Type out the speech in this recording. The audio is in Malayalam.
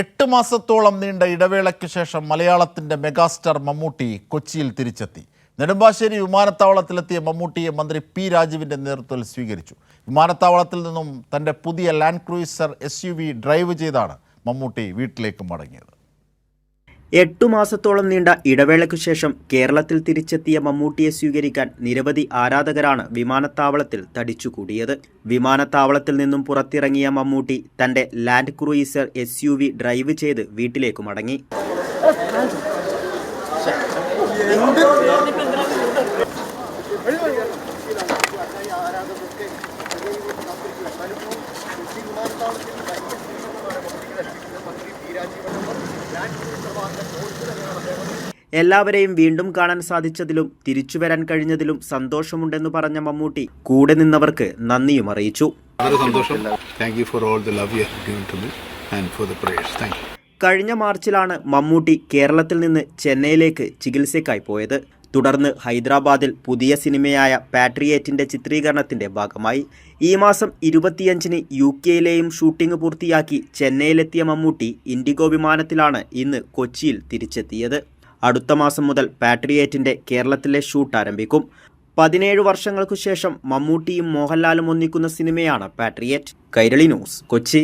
എട്ട് മാസത്തോളം നീണ്ട ഇടവേളയ്ക്ക് ശേഷം മലയാളത്തിന്റെ മെഗാസ്റ്റാർ മമ്മൂട്ടി കൊച്ചിയിൽ തിരിച്ചെത്തി. നെടുമ്പാശ്ശേരി വിമാനത്താവളത്തിലെത്തിയ മമ്മൂട്ടിയെ മന്ത്രി പി രാജീവിന്റെ നേതൃത്വത്തിൽ സ്വീകരിച്ചു. വിമാനത്താവളത്തിൽ നിന്നും തന്റെ പുതിയ ലാൻഡ് ക്രൂയിസർ എസ് ഡ്രൈവ് ചെയ്താണ് മമ്മൂട്ടി വീട്ടിലേക്ക് മടങ്ങിയത്. എട്ടു മാസത്തോളം നീണ്ട ഇടവേളയ്ക്കു ശേഷം കേരളത്തിൽ തിരിച്ചെത്തിയ മമ്മൂട്ടിയെ സ്വീകരിക്കാൻ നിരവധി ആരാധകരാണ് വിമാനത്താവളത്തിൽ തടിച്ചുകൂടിയത്. വിമാനത്താവളത്തിൽ നിന്നും പുറത്തിറങ്ങിയ മമ്മൂട്ടി തന്റെ ലാൻഡ് ക്രൂയിസർ എസ് ഡ്രൈവ് ചെയ്ത് വീട്ടിലേക്ക് മടങ്ങി. എല്ലാവരെയും വീണ്ടും കാണാൻ സാധിച്ചതിലും തിരിച്ചു വരാൻ കഴിഞ്ഞതിലും സന്തോഷമുണ്ടെന്ന് പറഞ്ഞ മമ്മൂട്ടി കൂടെ നിന്നവർക്ക് നന്ദിയും അറിയിച്ചു. കഴിഞ്ഞ മാർച്ചിലാണ് മമ്മൂട്ടി കേരളത്തിൽ നിന്ന് ചെന്നൈയിലേക്ക് ചികിത്സയ്ക്കായി പോയത്. തുടർന്ന് ഹൈദരാബാദിൽ പുതിയ സിനിമയായ പാട്രിയേറ്റിന്റെ ചിത്രീകരണത്തിന്റെ ഭാഗമായി. ഈ മാസം ഇരുപത്തിയഞ്ചിന് യു കെയിലെയും ഷൂട്ടിംഗ് പൂർത്തിയാക്കി ചെന്നൈയിലെത്തിയ മമ്മൂട്ടി ഇൻഡിഗോ വിമാനത്തിലാണ് ഇന്ന് കൊച്ചിയിൽ തിരിച്ചെത്തിയത്. അടുത്ത മാസം മുതൽ പാട്രിയേറ്റിന്റെ കേരളത്തിലെ ഷൂട്ട് ആരംഭിക്കും. പതിനേഴ് വർഷങ്ങൾക്കു ശേഷം മമ്മൂട്ടിയും മോഹൻലാലും ഒന്നിക്കുന്ന സിനിമയാണ് പാട്രിയേറ്റ്. കൈരളി ന്യൂസ് കൊച്ചി.